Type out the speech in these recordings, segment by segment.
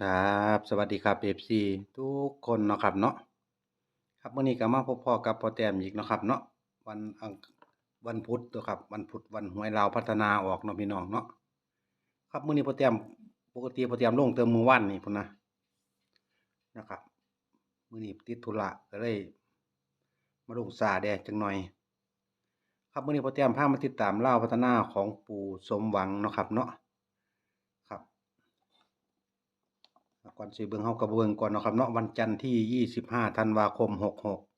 ครับสวัสดีครับ FC ทุกคนเนาะครับเนาะครับมื้อนี้ก็มาพบพ่อกับพ่อแต้มอีกเนาะครับเนาะวันวันพุธเนาะครับวันพุธวันหวยลาวพัฒนาออกเนาะพี่น้องเนาะครับมื้อนี้พ่อแต้มปกติพ่อแต้มลงเติมมือวานนี่พุ่นนะนะครับมื้อนี้ติดธุระก็เลย มาลงซาแดจังหน่อย ครับมื้อนี้พ่อแต้มพามาติดตามเลาพัฒนาของปู่สมหวังเนาะครับเนาะครับ ก่อนสิเบิงเฮาก็เบิงก่อนเนาะครับเนาะวันจันทร์ที่ 25ธันวาคม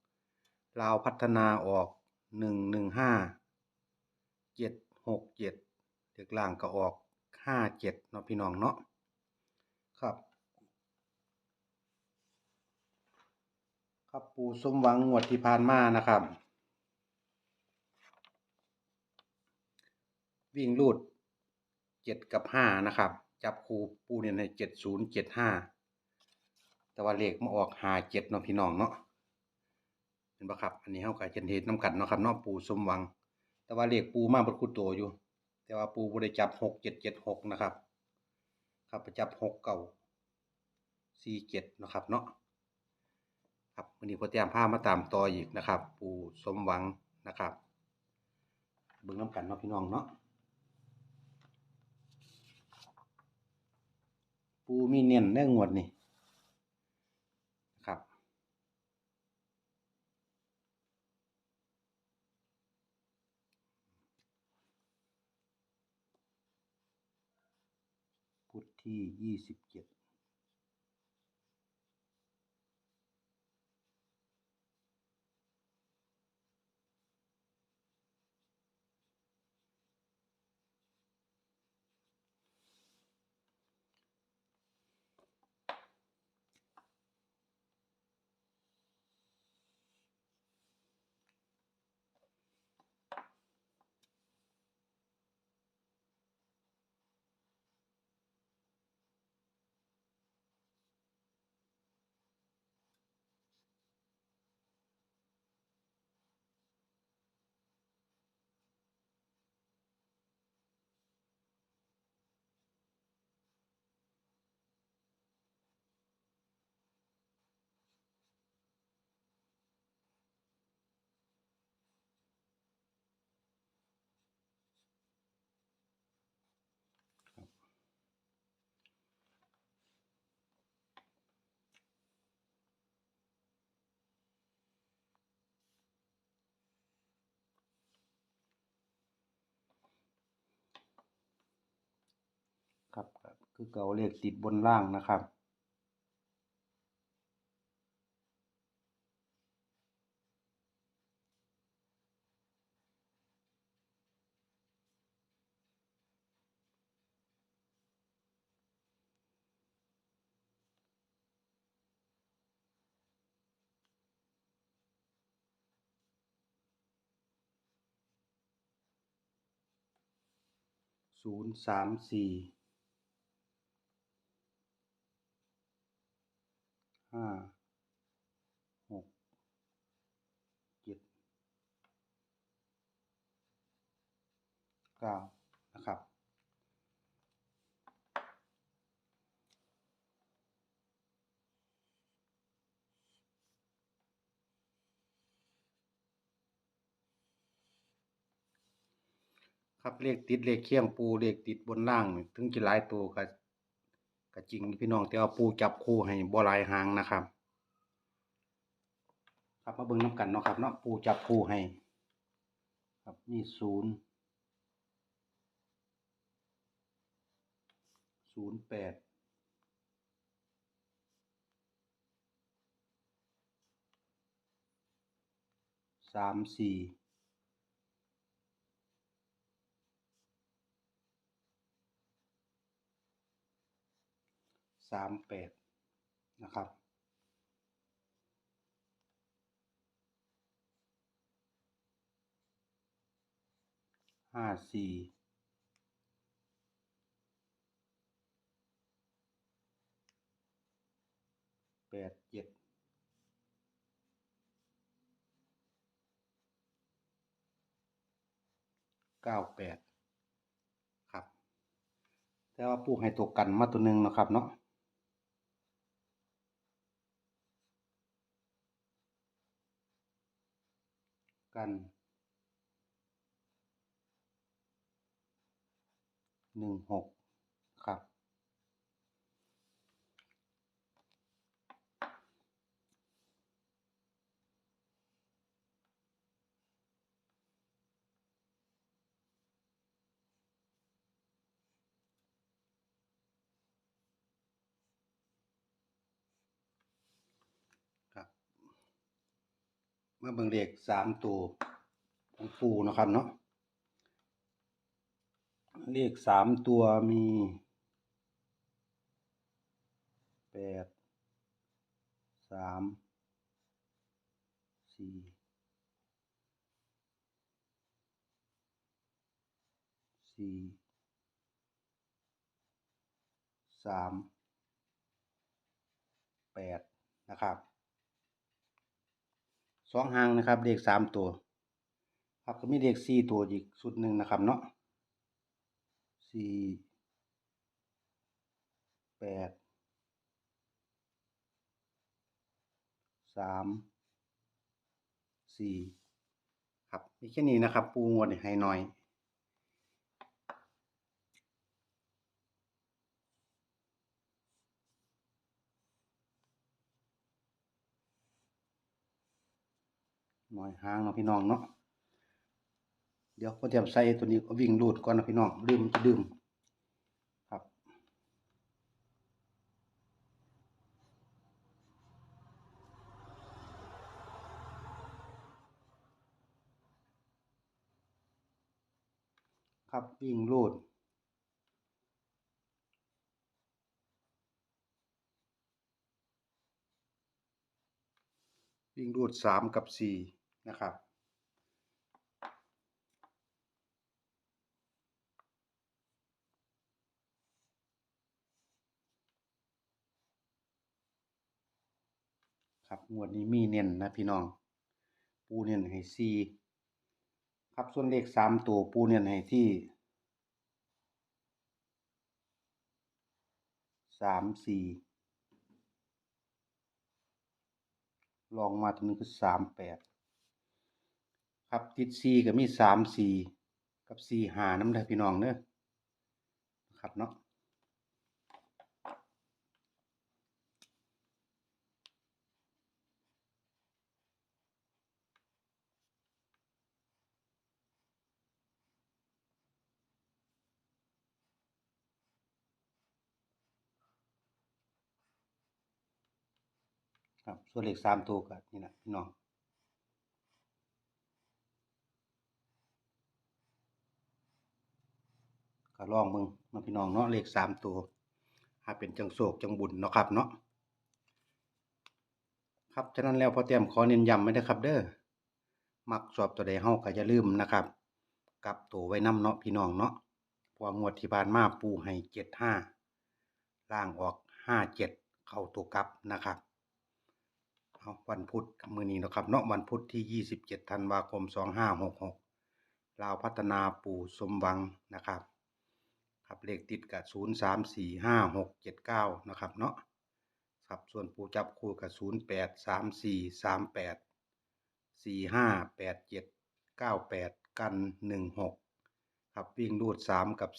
66ลาวพัฒนาออก 115 767เลขล่างก็ออก 57เนาะพี่น้องเนาะครับครับปู่สมหวังงวดที่ผ่านมานะครับ วิ่งรูด 7 กับ 5 นะครับ จับคูปูเนี่ยในเจ็ดศูนย์เจ็ดห้าแต่ว่าเลขมาออกหาเจ็ดเนาะพี่น้องเนาะเห็นปะครับ อันนี้เข้าก็จะเห็นน้ำกันเนาะครับเนาะปูสมหวัง แต่ว่าเลขปูมากบนคู่ตัวอยู่ แต่ว่าปูบริจับหกเจ็ดเจ็ดหกนะครับ ครับไปจับหกเก่าสี่เจ็ดนะครับเนาะครับวันนี้พอแต้มผ้ามาตามต่ออีกนะครับ ปูสมหวังนะครับเบิ่งน้ำกันเนาะพี่น้องเนาะ ปูมีเน้นแน่งวดนี่ครับ พุทธที่ยี่สิบเจ็ด คือเก่าเลขติดบนล่างนะครับ ศูนย์สามสี่ห้าหกเจ็ด เก้านะครับ ครับเลขติดเลขเคียงปูเลขติดบนล่าง ถึงจะหลายตัวก็ก็จริงพี่น้องแต่ว่าปูจับคู่ให้บ่หลายหางนะครับ ครับมาเบิ่งน้ำกันเนาะครับเนาะปูจับคู่ให้ครับมีศูนย์ ศูนย์แปดสามสี่สามแปดนะครับ ห้าสี่ แปดเจ็ดเก้าแปดครับ แต่ว่าปูให้ตัวกันมาตัวหนึ่งนะครับเนาะกันหนึ่งหกครับ มื่อเบิ่งเลขสามตัวของปูนะครับเนาะเลขสามตัวมีแปดสามสี่สี่สามแปดนะครับ องหางนะครับเลขสามตัว ครับก็มีเลขสี่ตัวอีกชุดหนึ่งนะครับเนาะสี่แปดสามสี่ครับมีแค่นี้นะครับ ปูงวดให้หน่อย น่อยห่างเนาะพี่น้องเนาะเดี๋ยวก็เตรียมใส่ตัวนี้ก็วิ่งรูดก่อนนะพี่น้องลืมจะลืมครับ ครับวิ่งรูดวิ่งรูดสามกับสี่ นะครับ ครับงวดนี้มีเน้นนะพี่น้อง ปูเน้นให้สี่ครับส่วนเลขสามตัวปูเน้นให้ที่สามสี่ลองมาตัวนี้คือสามแปด ครับติดสี่ก็มีสามสี่กับสี่หาน้ำได้พี่น้องเนอะครับเนาะครับส่วนเลขสามตัวก็นี่นะพี่น้อง ลองมึงมาพี่น้องเนาะเลขสามตัวหาเป็นจังโศกจังบุญเนาะครับเนาะครับฉะนั้นแล้วพอเตรียมขอเน้นย้ำไว้นะครับ เด้อมักสอบตัวใดเฮาก็อย่าลืมนะครับกลับตัวไว้นำเนาะพี่น้องเนาะพราะว่างวดที่ผ่านมาปูให้เจ็ดห้าล่างออกห้าเจ็ดเข้าตัวกลับนะครับเอาวันพุธมือนี้นะครับเนาะวันพุธที่27ธันวาคม2566ลาวพัฒนาปู่สมหวังนะครับ ครับเลขติดกับ0 3 4 5 6 7 9นะครับเนาะครับส่วนปูจับคู่กับ0 8 3 4 3 8 4 5 8 7 9 8กัน1 6ครับวิ่งรูด3กับ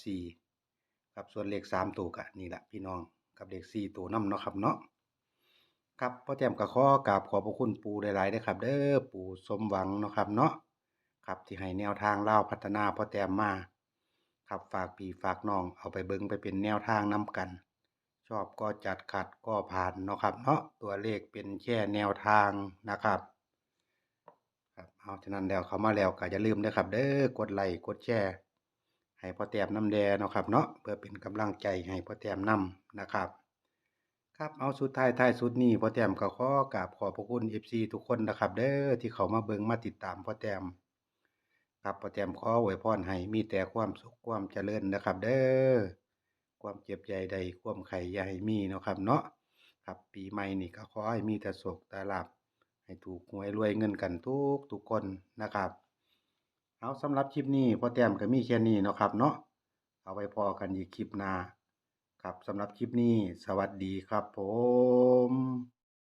4ครับส่วนเลข3ตัวกับนี่แหละพี่น้องกับเลข4ตัวน้ำเนาะครับเนาะครับพ่อแต้มก็ขอกราบขอบพระคุณปูหลายๆนะครับ เด้อปูสมหวังเนาะครับเนาะครับที่ให้แนวทางเล่าพัฒนาพ่อแต้มมา ครับฝากพี่ฝากน้องเอาไปเบิ่งไปเป็นแนวทางนํกัน ชอบก็จัดขัดก็ผ่านเนาะครับเนาะตัวเลขเป็นแค่แนวทางนะครับครับเอาฉะนั้นแล้วเขามาแล้วก็อย่าลืมนะครับ เด้อกดไลค์กดแชร์ให้พ่อแต้มน้ำแดเนาะครับเนาะเพื่อเป็นกำลังใจให้พ่อแต้มนํนะครับครับเอาสุดท้ายท้ายสุดนี้พ่อแต้มก็ขอกราบขอบพระคุณ FC ทุกคนนะครับ เด้อที่เขามาเบิ่งมาติดตามพ่อแต้ม ครับพ่อแต้มขออวยพรให้มีแต่ความสุขความเจริญนะครับ เด้อความเจ็บใหญ่ใดความไข่ให้มีเนาะครับ เนาะครับปีใหม่นี่ก็ขอให้มีแต่โศกแต่ลาภให้ถูกหวยรวยเงินกันทุกทุกคนนะครับเอาสำหรับคลิปนี้พ่อแต้มก็มีแค่นี้เนาะครับ เนาะเอาไว้พอกันอีกคลิปหน้าครับสำหรับคลิปนี้ สวัสดีครับผม